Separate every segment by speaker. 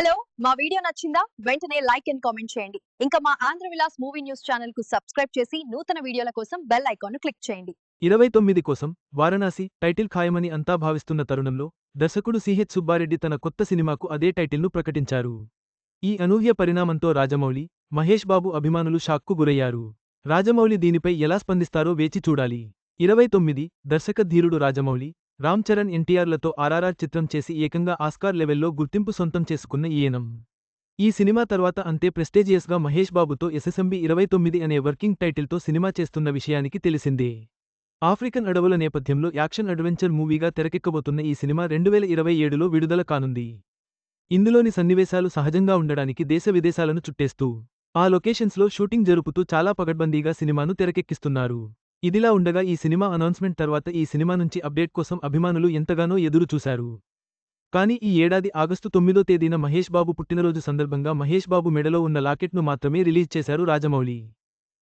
Speaker 1: Hello మా video నచ్చిందా? వెంటనే లైక్ అండ్ కామెంట్ చేయండి. ఇంకా మా ఆంధ్ర విలాస్ మూవీ న్యూస్ ఛానల్కు సబ్స్క్రైబ్ చేసి నూతన వీడియోల కోసం బెల్ ఐకాన్ క్లిక్ చేయండి.
Speaker 2: ఇరవై తొమ్మిది కోసం వారణాసి టైటిల్ ఖాయమని అంతా భావిస్తున్న తరుణంలో దర్శకుడు సిహెచ్ సుబ్బారెడ్డి తన కొత్త సినిమాకు అదే టైటిల్ను ప్రకటించారు. ఈ అనూహ్య పరిణామంతో రాజమౌళి మహేష్ బాబు అభిమానులు షాక్కు గురయ్యారు. రాజమౌళి దీనిపై ఎలా స్పందిస్తారో వేచి చూడాలి. ఇరవై తొమ్మిది దర్శక ధీరుడు రాజమౌళి రామ్ చరణ్ ఎన్టీఆర్లతో ఆర్ఆర్ఆర్ చిత్రం చేసి ఏకంగా ఆస్కార్ లెవెల్లో గుర్తింపు సొంతం చేసుకున్న ఈయనం. ఈ సినిమా తర్వాత అంతే ప్రెస్టేజియస్గా మహేష్ బాబుతో ఎస్ఎస్ఎంబి ఇరవై తొమ్మిది అనే వర్కింగ్ టైటిల్తో సినిమా చేస్తున్న విషయానికి తెలిసిందే. ఆఫ్రికన్ అడవుల నేపథ్యంలో యాక్షన్ అడ్వెంచర్ మూవీగా తెరకెక్కబోతున్న ఈ సినిమా రెండువేల ఇరవై ఏడులో విడుదల కానుంది. ఇందులోని సన్నివేశాలు సహజంగా ఉండడానికి దేశ విదేశాలను చుట్టేస్తూ ఆ లొకేషన్స్లో షూటింగ్ జరుపుతూ చాలా పగడ్బందీగా సినిమాను తెరకెక్కిస్తున్నారు. ఇదిలా ఉండగా ఈ సినిమా అనౌన్స్మెంట్ తర్వాత ఈ సినిమా నుంచి అప్డేట్ కోసం అభిమానులు ఎంతగానో ఎదురు చూశారు. కానీ ఈ ఏడాది ఆగస్టు తొమ్మిదో తేదీన మహేష్ బాబు పుట్టినరోజు సందర్భంగా మహేష్ బాబు మెడలో ఉన్న లాకెట్ను మాత్రమే రిలీజ్ చేశారు రాజమౌళి.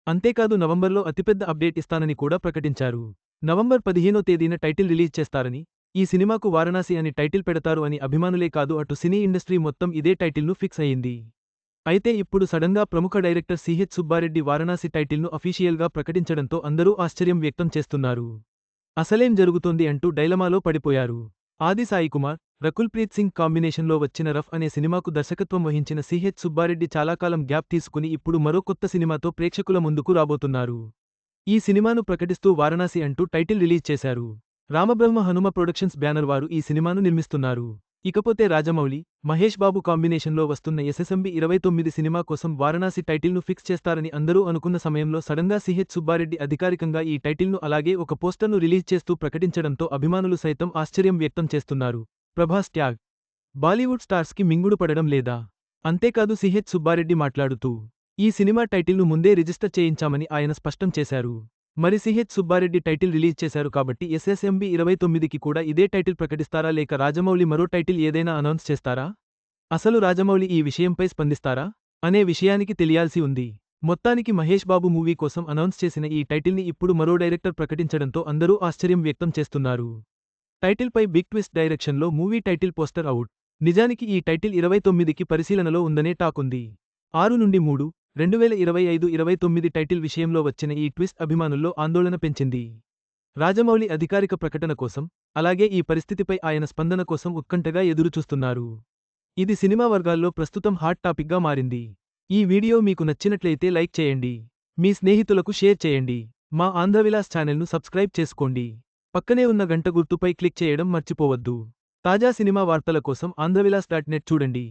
Speaker 2: అంతేకాదు నవంబర్లో అతిపెద్ద అప్డేట్ ఇస్తానని కూడా ప్రకటించారు. నవంబర్ పదిహేనో తేదీన టైటిల్ రిలీజ్ చేస్తారని ఈ సినిమాకు వారణాసి అని టైటిల్ పెడతారు అని అభిమానులే కాదు అటు సినీ ఇండస్ట్రీ మొత్తం ఇదే టైటిల్ను ఫిక్స్ అయింది. అయితే ఇప్పుడు సడన్గా ప్రముఖ డైరెక్టర్ సిహెచ్ సుబ్బారెడ్డి వారణాసి టైటిల్ను అఫీషియల్గా ప్రకటించడంతో అందరూ ఆశ్చర్యం వ్యక్తం చేస్తున్నారు. అసలేం జరుగుతోంది అంటూ డైలమాలో పడిపోయారు. ఆది సాయి కుమార్ రకుల్ ప్రీత్ సింగ్ కాంబినేషన్లో వచ్చిన రఫ్ అనే సినిమాకు దర్శకత్వం వహించిన సిహెచ్ సుబ్బారెడ్డి చాలా కాలం గ్యాప్ తీసుకుని ఇప్పుడు మరో కొత్త సినిమాతో ప్రేక్షకుల ముందుకు రాబోతున్నారు. ఈ సినిమాను ప్రకటిస్తూ వారణాసి అంటూ టైటిల్ రిలీజ్ చేశారు. రామబ్రహ్మ హనుమ ప్రొడక్షన్స్ బ్యానర్ వారు ఈ సినిమాను నిర్మిస్తున్నారు. ఇకపోతే రాజమౌళి మహేష్ బాబు కాంబినేషన్లో వస్తున్న ఎస్ఎస్ఎంబి ఇరవై తొమ్మిది సినిమా కోసం వారణాసి టైటిల్ను ఫిక్స్ చేస్తారని అందరూ అనుకున్న సమయంలో సడన్గా సిహెచ్ సుబ్బారెడ్డి అధికారికంగా ఈ టైటిల్ను అలాగే ఒక పోస్టర్ను రిలీజ్ చేస్తూ ప్రకటించడంతో అభిమానులు సైతం ఆశ్చర్యం వ్యక్తం చేస్తున్నారు. ప్రభాస్ ట్యాగ్ బాలీవుడ్ స్టార్స్కి మింగుడు పడడం లేదా? అంతేకాదు సిహెచ్ సుబ్బారెడ్డి మాట్లాడుతూ ఈ సినిమా టైటిల్ను ముందే రిజిస్టర్ చేయించామని ఆయన స్పష్టం చేశారు. మరి సిహెచ్ సుబ్బారెడ్డి టైటిల్ రిలీజ్ చేశారు కాబట్టి ఎస్ఎస్ఎంబి ఇరవై తొమ్మిదికి కూడా ఇదే టైటిల్ ప్రకటిస్తారా లేక రాజమౌళి మరో టైటిల్ ఏదైనా అనౌన్స్ చేస్తారా? అసలు రాజమౌళి ఈ విషయంపై స్పందిస్తారా? అనే విషయానికి తెలియాల్సి ఉంది. మొత్తానికి మహేష్ బాబు మూవీ కోసం అనౌన్స్ చేసిన ఈ టైటిల్ని ఇప్పుడు మరో డైరెక్టర్ ప్రకటించడంతో అందరూ ఆశ్చర్యం వ్యక్తం చేస్తున్నారు. టైటిల్పై బిగ్ ట్విస్ట్ డైరెక్షన్లో మూవీ టైటిల్ పోస్టర్ అవుట్. నిజానికి ఈ టైటిల్ ఇరవై తొమ్మిదికి పరిశీలనలో ఉందనే టాకుంది ఆరు నుండి మూడు రెండువేల ఇరవై ఐదు ఇరవై తొమ్మిది టైటిల్ విషయంలో వచ్చిన ఈ ట్విస్ట్ అభిమానుల్లో ఆందోళన పెంచింది. రాజమౌళి అధికారిక ప్రకటన కోసం అలాగే ఈ పరిస్థితిపై ఆయన స్పందన కోసం ఉత్కంఠగా ఎదురుచూస్తున్నారు. ఇది సినిమా వర్గాల్లో ప్రస్తుతం హాట్ టాపిక్గా మారింది. ఈ వీడియో మీకు నచ్చినట్లయితే లైక్ చేయండి. మీ స్నేహితులకు షేర్ చేయండి. మా ఆంధ్రవిలాస్ ఛానల్ను సబ్స్క్రైబ్ చేసుకోండి. పక్కనే ఉన్న గంట గుర్తుపై క్లిక్ చేయడం మర్చిపోవద్దు. తాజా సినిమా వార్తల కోసం ఆంధ్రవిలాస్ డాట్ నెట్ చూడండి.